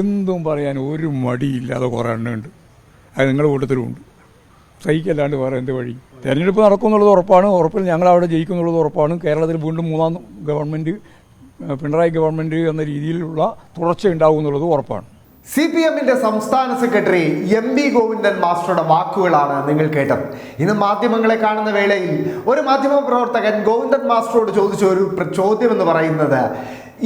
എന്തും പറയാൻ ഒരു മടിയില്ലാതെ കുറേ എണ്ണമുണ്ട് അത് നിങ്ങളുടെ കൂട്ടത്തിലുമുണ്ട് സഹിക്കല്ലാണ്ട് വേറെ എന്ത് വഴി? തെരഞ്ഞെടുപ്പ് നടക്കുമെന്നുള്ളത് ഉറപ്പാണ്. ഉറപ്പിൽ ഞങ്ങൾ അവിടെ ജയിക്കുന്നുള്ളത് ഉറപ്പാണ്. കേരളത്തിൽ വീണ്ടും മൂന്നാം ഗവൺമെന്റ് പിണറായി ഗവൺമെന്റ് എന്ന രീതിയിലുള്ള തുടർച്ച ഉണ്ടാകുമെന്നുള്ളത് ഉറപ്പാണ്. സി പി എമ്മിന്റെ സംസ്ഥാന സെക്രട്ടറി എം വി ഗോവിന്ദൻ മാസ്റ്ററുടെ വാക്കുകളാണ് നിങ്ങൾ കേട്ടത്. ഇന്ന് മാധ്യമങ്ങളെ കാണുന്ന വേളയിൽ ഒരു മാധ്യമ പ്രവർത്തകൻ ഗോവിന്ദൻ മാസ്റ്ററോട് ചോദിച്ച ഒരു ചോദ്യം എന്ന് പറയുന്നത്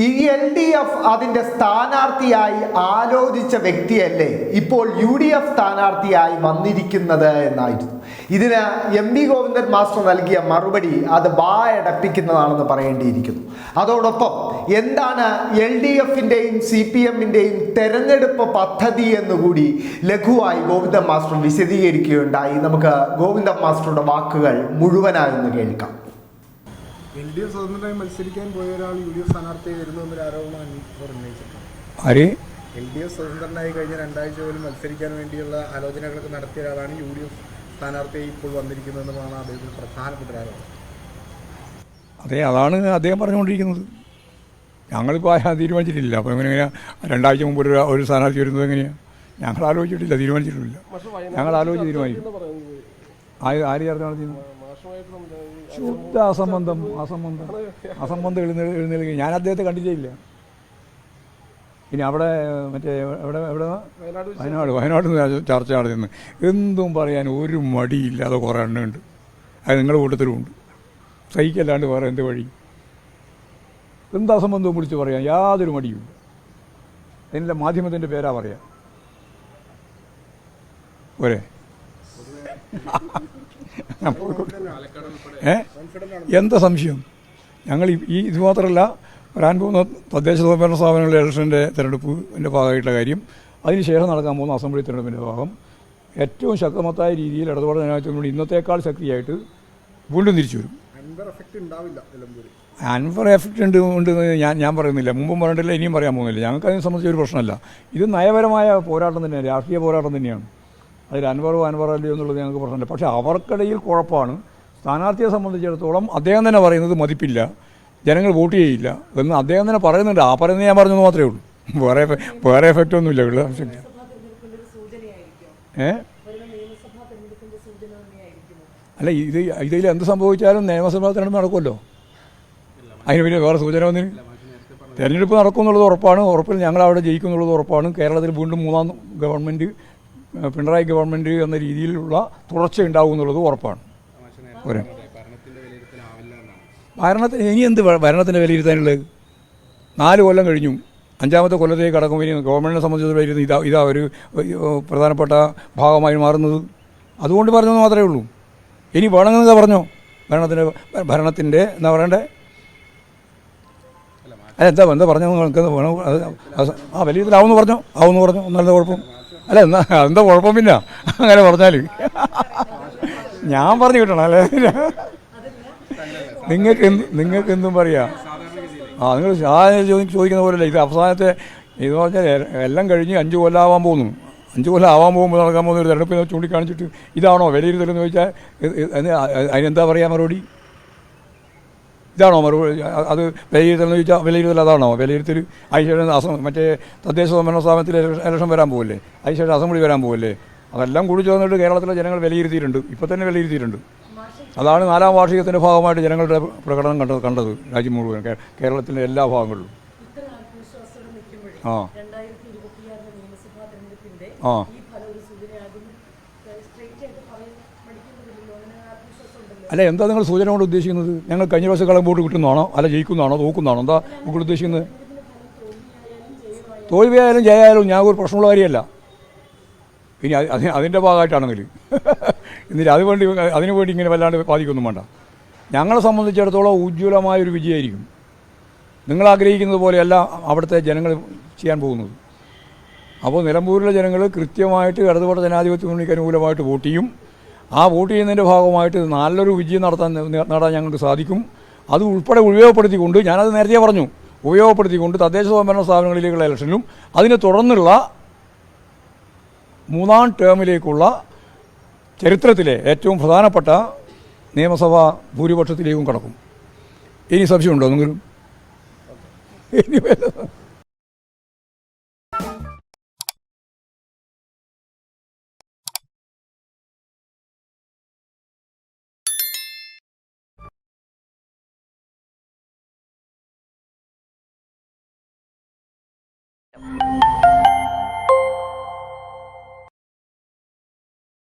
ഈ എൽ ഡി എഫ് അതിന്റെ സ്ഥാനാർത്ഥിയായി ആലോചിച്ച വ്യക്തിയല്ലേ ഇപ്പോൾ യു ഡി എഫ് സ്ഥാനാർത്ഥിയായി വന്നിരിക്കുന്നത് എന്നായിരുന്നു. ഇതിന് എം വി ഗോവിന്ദൻ മാസ്റ്റർ നൽകിയ മറുപടി അത് വായടപ്പിക്കുന്നതാണെന്ന് പറയേണ്ടിയിരിക്കുന്നു. അതോടൊപ്പം എന്താണ് എൽ ഡി എഫിന്റെയും സി പി എമ്മിന്റെയും തെരഞ്ഞെടുപ്പ് പദ്ധതി എന്നുകൂടി ലഘുവായി ഗോവിന്ദൻ മാസ്റ്റർ വിശദീകരിക്കുകയുണ്ടായി. നമുക്ക് ഗോവിന്ദൻ മാസ്റ്ററുടെ വാക്കുകൾ മുഴുവനായൊന്ന് കേൾക്കാം. എൽ ഡി എഫ് സ്വതന്ത്രമായി മത്സരിക്കാൻ പോയ ഒരാൾ യു ഡി എഫ് സ്ഥാനാർത്ഥിയായി വരുന്നു എന്നൊരു ആരോപണം ഉന്നയിച്ചിട്ടുണ്ട് എൽ ഡി എഫ് സ്വതന്ത്രനായി കഴിഞ്ഞ രണ്ടാഴ്ച പോലും മത്സരിക്കാൻ വേണ്ടിയുള്ള ആലോചനകളൊക്കെ നടത്തിയ ഒരാളാണ് യു ഡി എഫ് സ്ഥാനാർത്ഥിയായി ഇപ്പോൾ വന്നിരിക്കുന്നതെന്നുമാണ് അദ്ദേഹത്തിന് പ്രധാനപ്പെട്ട ആരോപണം. അതെ അതാണ് അദ്ദേഹം പറഞ്ഞുകൊണ്ടിരിക്കുന്നത്. ഞങ്ങളിപ്പോൾ തീരുമാനിച്ചിട്ടില്ല. അപ്പോൾ എങ്ങനെയാണ് രണ്ടാഴ്ച മുമ്പ് ഒരു ഒരു സ്ഥാനാർത്ഥി വരുന്നത് എങ്ങനെയാണ് ഞങ്ങൾ ആലോചിച്ചിട്ടില്ല തീരുമാനിച്ചിട്ടില്ല. ഞങ്ങൾ ആലോചിച്ച് തീരുമാനിക്കും. ആര് ചേർത്ത് നടത്തിയത്? ശുദ്ധ അസംബന്ധം അസംബന്ധം അസംബന്ധം എഴുന്നേൽ എഴുന്നേൽക്കുക. ഞാൻ അദ്ദേഹത്തെ കണ്ടിട്ടേ ഇല്ല. ഇനി അവിടെ മറ്റേ എവിടെ എവിടെ? വയനാട് വയനാട് ചർച്ച നടത്തുന്നത് എന്തും പറയാൻ ഒരു മടിയില്ലാതെ കുറേ എണ്ണമുണ്ട് അത് നിങ്ങളുടെ കൂട്ടത്തിലുമുണ്ട് സഹിക്കല്ലാണ്ട് വേറെ എന്ത് വഴി? എന്താ സംബന്ധവും വിളിച്ച് പറയാൻ യാതൊരു മടിയുമില്ല അതിന്റെ മാധ്യമത്തിന്റെ പേരാ പറയാം പോരെ. ഏ? എന്താ സംശയം? ഞങ്ങൾ ഈ- ഈ ഇത് മാത്രമല്ല വരാൻ പോകുന്ന തദ്ദേശ സ്വയംഭരണ സ്ഥാപനങ്ങളുടെ ഇലക്ഷന്റെ തിരഞ്ഞെടുപ്പിന്റെ ഭാഗമായിട്ടുള്ള കാര്യം അതിനുശേഷം നടക്കാൻ പോകുന്ന അസംബ്ലി തിരഞ്ഞെടുപ്പിന്റെ ഭാഗം. ഏറ്റവും ശക്തമത്തായ രീതിയിൽ ഇടതുപാട് ജനാധിപത്യത്തിലൂടെ ഇന്നത്തേക്കാൾ ശക്തിയായിട്ട് വീണ്ടും തിരിച്ചു വരും. അൻവർ എഫക്റ്റ് ഉണ്ട് ഉണ്ട് ഞാൻ ഞാൻ പറയുന്നില്ല. മുമ്പും പറഞ്ഞിട്ടില്ല ഇനിയും പറയാൻ പോകുന്നില്ല. ഞങ്ങൾക്ക് അതിനെ സംബന്ധിച്ച് ഒരു പ്രശ്നമല്ല. ഇത് നയപരമായ പോരാട്ടം തന്നെയാണ് രാഷ്ട്രീയ പോരാട്ടം തന്നെയാണ്. അതിൽ അൻവറോ അൻവർ അല്ലയോ എന്നുള്ളത് ഞങ്ങൾക്ക് പ്രശ്നമില്ല. പക്ഷേ അവർക്കിടയിൽ കുഴപ്പമാണ്. സ്ഥാനാർത്ഥിയെ സംബന്ധിച്ചിടത്തോളം അദ്ദേഹം തന്നെ പറയുന്നത് മതിപ്പില്ല. ജനങ്ങൾ വോട്ട് ചെയ്യില്ല. എന്ന് അദ്ദേഹം തന്നെ പറയുന്നുണ്ട്. ആ പറയുന്നത് ഞാൻ പറഞ്ഞത് മാത്രമേ ഉള്ളൂ. വേറെ വേറെ എഫക്റ്റ് ഒന്നുമില്ല. ഉള്ള അല്ല ഇത് ഇതിൽ എന്ത് സംഭവിച്ചാലും നിയമസഭാ തെരഞ്ഞെടുപ്പ് നടക്കുമല്ലോ. അതിന് പിന്നെ വേറെ സൂചന ഒന്നിന് തെരഞ്ഞെടുപ്പ് നടക്കുമെന്നുള്ളത് ഉറപ്പാണ്. ഉറപ്പിൽ ഞങ്ങൾ അവിടെ ജയിക്കും എന്നുള്ളത് ഉറപ്പാണ്. കേരളത്തിൽ വീണ്ടും മൂന്നാം ഗവൺമെന്റ് പിണറായി ഗവൺമെന്റ് എന്ന രീതിയിലുള്ള തുടർച്ച ഉണ്ടാവും എന്നുള്ളത് ഉറപ്പാണ്. പോരെ. ഭരണത്തിന് ഇനി എന്ത് ഭരണത്തിന്റെ വിലയിരുത്താനുള്ളത്? നാല് കൊല്ലം കഴിഞ്ഞു. അഞ്ചാമത്തെ കൊല്ലത്തേക്ക് കടക്കും ഇനി ഗവൺമെന്റിനെ സംബന്ധിച്ചിടത്തോളം ഇതാ ഇതാ ഒരു പ്രധാനപ്പെട്ട ഭാഗമായി മാറുന്നത്. അതുകൊണ്ട് പറഞ്ഞെന്ന് മാത്രമേ ഉള്ളൂ. ഇനി വേണമെന്ന് പറഞ്ഞോ? ഭരണത്തിന്റെ ഭരണത്തിന്റെ എന്താ പറയണ്ടേ? അല്ല എന്താ എന്താ പറഞ്ഞു നിങ്ങൾക്ക് വേണം? ആ വലിയ ആവുമെന്ന് പറഞ്ഞോ? ആവുമെന്ന് പറഞ്ഞു? ഒന്നല്ല കുഴപ്പം. അല്ല എന്നാ എന്താ കുഴപ്പം പിന്നെ? അങ്ങനെ പറഞ്ഞാൽ ഞാൻ പറഞ്ഞു കിട്ടണം അല്ലേ? നിങ്ങൾക്ക് എന്ത് നിങ്ങൾക്ക് എന്തും പറയാം. ആ നിങ്ങൾ സാധാരണ ചോദി- ചോദിക്കുന്ന പോലെയല്ല. ഇത് അവസാനത്തെ ഇത് പറഞ്ഞാൽ എല്ലാം കഴിഞ്ഞ് അഞ്ച് കൊല്ലം ആവാൻ പോകുന്നു. അഞ്ച് കൊല്ലം ആവാൻ പോകുമ്പോൾ നടക്കാൻ പോകുന്ന ഒരു തെരഞ്ഞെടുപ്പിനെ ചൂണ്ടിക്കാണിച്ചിട്ട് ഇതാണോ വിലയിരുത്തലെന്ന് ചോദിച്ചാൽ അതിനെന്താ പറയാ മറുപടി? ഇതാണോ മറുപടി അത് വിലയിരുത്തൽ ചോദിച്ചാൽ വിലയിരുത്തൽ അതാണോ? വിലയിരുത്തൽ അതിനുശേഷം അസം മറ്റേ തദ്ദേശ സ്വയംഭരണ സ്ഥാപനത്തിൽ ഇലക്ഷൻ വരാൻ പോകില്ലേ അതിനുശേഷം അസംബ്ലി വരാൻ പോകില്ലേ അതെല്ലാം കൂടി ചേർന്നിട്ട് കേരളത്തിലെ ജനങ്ങൾ വിലയിരുത്തിയിട്ടുണ്ട്. ഇപ്പം തന്നെ വിലയിരുത്തിയിട്ടുണ്ട്. അതാണ് നാലാം വാർഷികത്തിന്റെ ഭാഗമായിട്ട് ജനങ്ങളുടെ പ്രകടനം കണ്ടത് കണ്ടത് രാജ്യം മുഴുവൻ കേരളത്തിന്റെ എല്ലാ ഭാഗങ്ങളിലും. ആ. ആ. അല്ല എന്താ നിങ്ങൾ സൂചന കൊണ്ട് ഉദ്ദേശിക്കുന്നത്? ഞങ്ങൾ കഴിഞ്ഞ പ്രാവശ്യം കളം വോട്ട് കിട്ടുന്നതാണോ? അല്ല ജയിക്കുന്നതാണോ? തോക്കുന്നതാണോ? എന്താ നിങ്ങൾ ഉദ്ദേശിക്കുന്നത്? തോൽവിയായാലും ജയായാലും ഞാൻ ഒരു പ്രശ്നമുള്ള കാര്യമല്ല. ഇനി അത് അത് അതിന്റെ ഭാഗമായിട്ടാണെങ്കിൽ എന്നിട്ട് അത് വേണ്ടി അതിനു വേണ്ടി ഇങ്ങനെ വല്ലാണ്ട് ബാധിക്കൊന്നും വേണ്ട. ഞങ്ങളെ സംബന്ധിച്ചിടത്തോളം ഉജ്ജ്വലമായൊരു വിജയമായിരിക്കും. നിങ്ങൾ ആഗ്രഹിക്കുന്നത് പോലെയല്ല അവിടുത്തെ ജനങ്ങൾ ചെയ്യാൻ പോകുന്നത്. അപ്പോൾ നിലമ്പൂരിലെ ജനങ്ങൾ കൃത്യമായിട്ട് ഇടതുപക്ഷ ജനാധിപത്യ മുന്നണിക്ക് അനുകൂലമായിട്ട് വോട്ട് ചെയ്യും. ആ വോട്ട് ചെയ്യുന്നതിന്റെ ഭാഗമായിട്ട് നല്ലൊരു വിജയം നടത്താൻ നേടാൻ ഞങ്ങൾക്ക് സാധിക്കും. അത് ഉൾപ്പെടെ ഉപയോഗപ്പെടുത്തിക്കൊണ്ട് ഞാനത് നേരത്തെ പറഞ്ഞു ഉപയോഗപ്പെടുത്തിക്കൊണ്ട് തദ്ദേശ സ്വയംഭരണ സ്ഥാപനങ്ങളിലേക്കുള്ള ഇലക്ഷനിലും അതിനെ തുടർന്നുള്ള മൂന്നാം ടേമിലേക്കുള്ള ചരിത്രത്തിലെ ഏറ്റവും പ്രധാനപ്പെട്ട നിയമസഭാ ഭൂരിപക്ഷത്തിലേക്കും കടക്കും. ഇനി സംശയമുണ്ടോ? നിങ്ങളും ഇനി